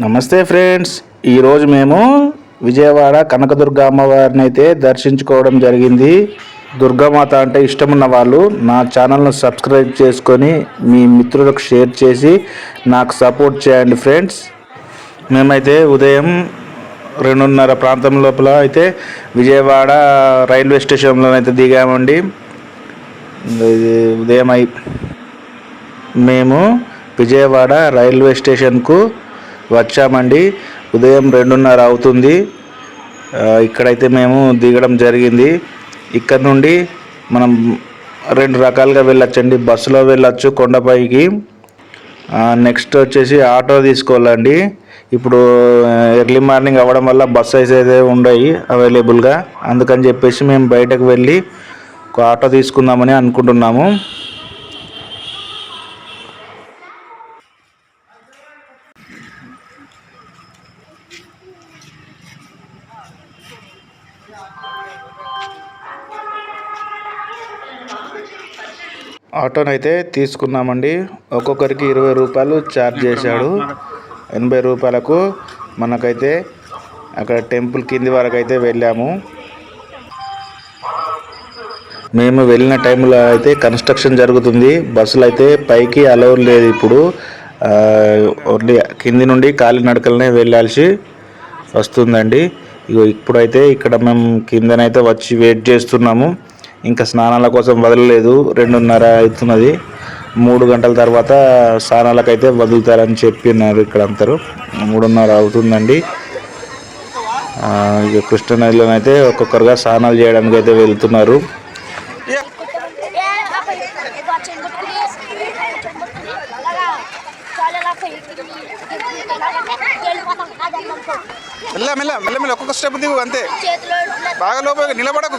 నమస్తే ఫ్రెండ్స్. ఈరోజు మేము విజయవాడ కనకదుర్గ అమ్మవారిని అయితే దర్శించుకోవడం జరిగింది. దుర్గామాత అంటే ఇష్టమున్న వాళ్ళు నా ఛానల్ను సబ్స్క్రైబ్ చేసుకొని మీ మిత్రులకు షేర్ చేసి నాకు సపోర్ట్ చేయండి ఫ్రెండ్స్. మేమైతే ఉదయం రెండున్నర ప్రాంతం లోపల అయితే విజయవాడ రైల్వే స్టేషన్లో అయితే దిగామండి. ఉదయం అయి మేము విజయవాడ రైల్వే స్టేషన్కు వచ్చామండి. ఉదయం రెండున్నర అవుతుంది. ఇక్కడైతే మేము దిగడం జరిగింది. ఇక్కడ నుండి మనం రెండు రకాలుగా వెళ్ళొచ్చండి. బస్సులో వెళ్ళొచ్చు కొండపైకి. నెక్స్ట్ వచ్చేసి ఆటో తీసుకోవాలండి. ఇప్పుడు ఎర్లీ మార్నింగ్ అవ్వడం వల్ల బస్సెస్ అయితే ఉండయి అవైలబుల్గా. అందుకని చెప్పేసి మేము బయటకు వెళ్ళి ఒక ఆటో తీసుకుందామని అనుకుంటున్నాము. ఆటోనైతే తీసుకున్నామండి. ఒక్కొక్కరికి ఇరవై రూపాయలు ఛార్జ్ చేశాడు. ఎనభై రూపాయలకు మనకైతే అక్కడ టెంపుల్ కింది వరకు అయితే వెళ్ళాము. మేము వెళ్ళిన టైంలో అయితే కన్స్ట్రక్షన్ జరుగుతుంది. బస్సులు అయితే పైకి అలౌ లేదు ఇప్పుడు. ఓన్లీ కింది నుండి కాలినడకలనే వెళ్ళాల్సి వస్తుందండి. ఇగో ఇప్పుడైతే ఇక్కడ మేము కిందనైతే వచ్చి వెయిట్ చేస్తున్నాము. ఇంకా స్నానాల కోసం వదలలేదు. రెండున్నర అవుతున్నది. మూడు గంటల తర్వాత స్నానాలకైతే వదులుతారని చెప్పినారు ఇక్కడ అందరూ మూడున్నర అవుతుందండి. ఆ, ఇక కృష్ణనదిలోనైతే ఒక్కొక్కరుగా స్నానాలు చేయడానికి అయితే వెళ్తున్నారు. మెల్ల మెల్ల మెల్ల మెల్ల ఒక్కొక్క స్టెప్ దిగు అంతే. బాగా లోపల నిలబడకు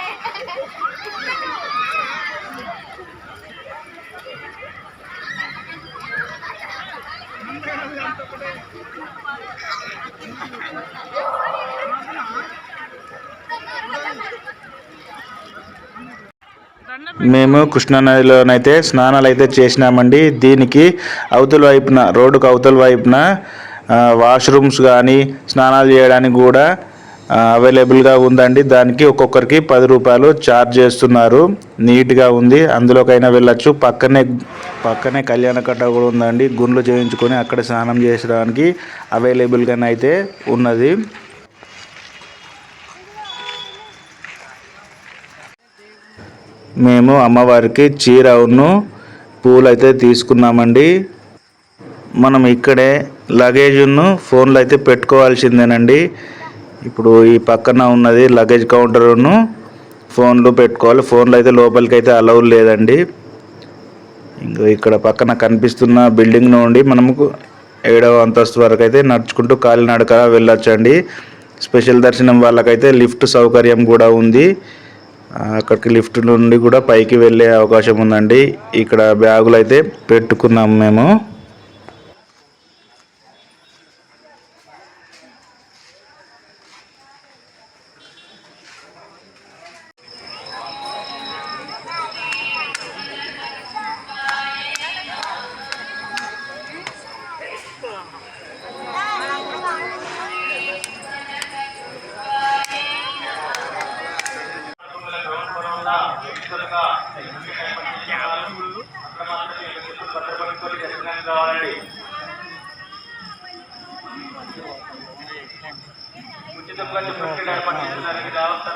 మేము కృష్ణానదిలోనైతే స్నానాలు అయితే చేసినామండి. దీనికి అవతల వైపున రోడ్డుకు అవతల వైపున వాష్రూమ్స్ కానీ స్నానాలు చేయడానికి కూడా అవైలబుల్గా ఉందండి. దానికి ఒక్కొక్కరికి పది రూపాయలు ఛార్జ్ చేస్తున్నారు. నీట్గా ఉంది. అందులోకైనా వెళ్ళచ్చు. పక్కనే పక్కనే కళ్యాణ కట్ట కూడా ఉందండి. గుండ్లు చేయించుకొని అక్కడ స్నానం చేసడానికి అవైలబుల్గానైతే ఉన్నది. మేము అమ్మవారికి చీరను పూలు అయితే తీసుకున్నామండి. మనం ఇక్కడే లగేజ్ను ఫోన్లో అయితే పెట్టుకోవాల్సిందేనండి. ఇప్పుడు ఈ పక్కన ఉన్నది లగేజ్ కౌంటర్ను ఫోన్లు పెట్టుకోవాలి. ఫోన్లు అయితే లోపలికి అయితే అలౌ లేదండి. ఇంకా ఇక్కడ పక్కన కనిపిస్తున్న బిల్డింగ్ నుండి మనము ఏడవ అంతస్తు వరకు అయితే నడుచుకుంటూ కాలినడక వెళ్ళొచ్చండి. స్పెషల్ దర్శనం వాళ్ళకైతే లిఫ్ట్ సౌకర్యం కూడా ఉంది. అక్కడికి లిఫ్ట్ నుండి కూడా పైకి వెళ్ళే అవకాశం ఉందండి. ఇక్కడ బ్యాగులు అయితే పెట్టుకున్నాము మేము.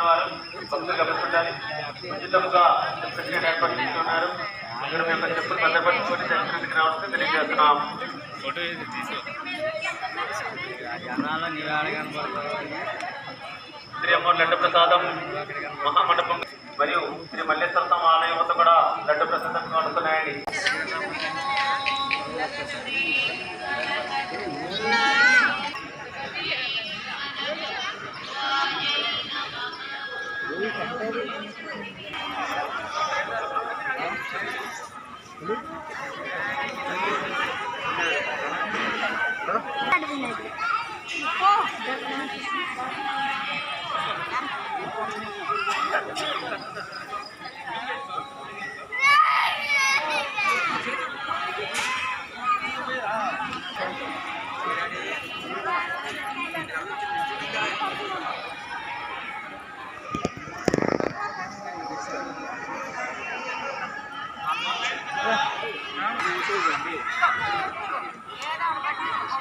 వారు భక్తులు గమనించాలి ఉచితంగా చెప్పినట్టు ఏర్పాటు చేస్తున్నారు. ఇక్కడ మీ యొక్క చెప్పులు భద్రపరుచుకొని సంస్కృతికి రావాల్సి తెలియజేస్తున్నాం. శ్రీ అమ్మవారి లడ్డు ప్రసాదం మహామండపం Hı?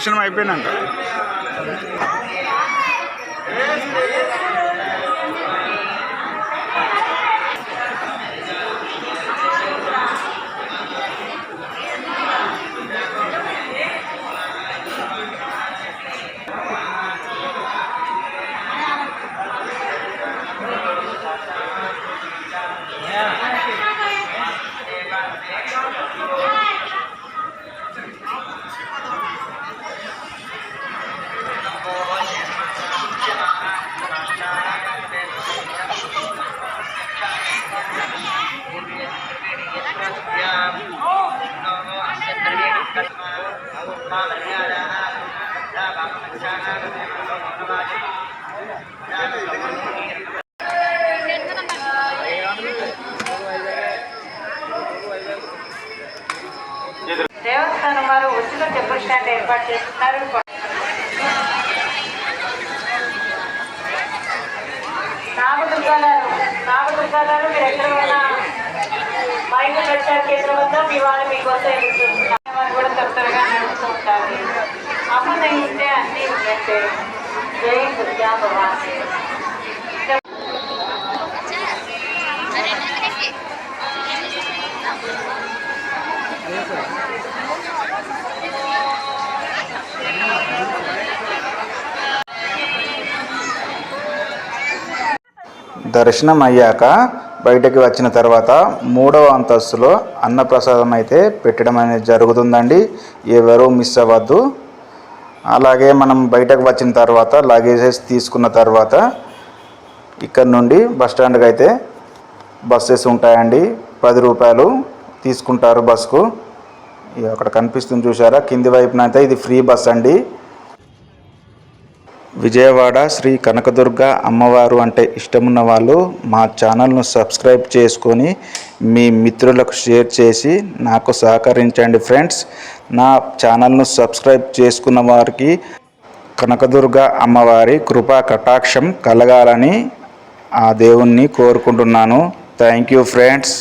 దర్శనం అయిపోయినాక దేవస్థానం వారు ఉచిత టెంపుల్ స్టాండ్ ఏర్పాటు చేస్తున్నారు. నాగదుర్గా గారు నాగదుర్గా గారు మీరు ఎక్కడ ఉన్నా మైక్ ప్రచార కేంద్రం వద్ద మీ వాళ్ళు మీకోసం కూడా తొందరగా నడుస్తూ ఉంటారు. అమ్మ అన్నీ ఉన్నట్టే జై దుర్గా భవాని దర్శనం అయ్యాక బయటకు వచ్చిన తర్వాత మూడవ అంతస్తులో అన్నప్రసాదం అయితే పెట్టడం అనేది జరుగుతుందండి. ఎవరూ మిస్ అవ్వద్దు. అలాగే మనం బయటకు వచ్చిన తర్వాత లగేజెస్ తీసుకున్న తర్వాత ఇక్కడ నుండి బస్ స్టాండ్కి అయితే బస్సెస్ ఉంటాయండి. పది రూపాయలు తీసుకుంటారు బస్కు అక్కడ కనిపిస్తుంది చూసారా కింది వైపున అయితే ఇది ఫ్రీ బస్ అండి. విజయవాడ శ్రీ కనకదుర్గ అమ్మవారు అంటే ఇష్టమున్న వాళ్ళు మా ఛానల్ను సబ్స్క్రైబ్ చేసుకొని మీ మిత్రులకు షేర్ చేసి నాకు సహకరించండి ఫ్రెండ్స్. నా ఛానల్ను సబ్స్క్రైబ్ చేసుకున్న వారికి కనకదుర్గ అమ్మవారి కృపా కటాక్షం కలగాలని ఆ దేవుణ్ణి కోరుకుంటున్నాను. Thank you friends.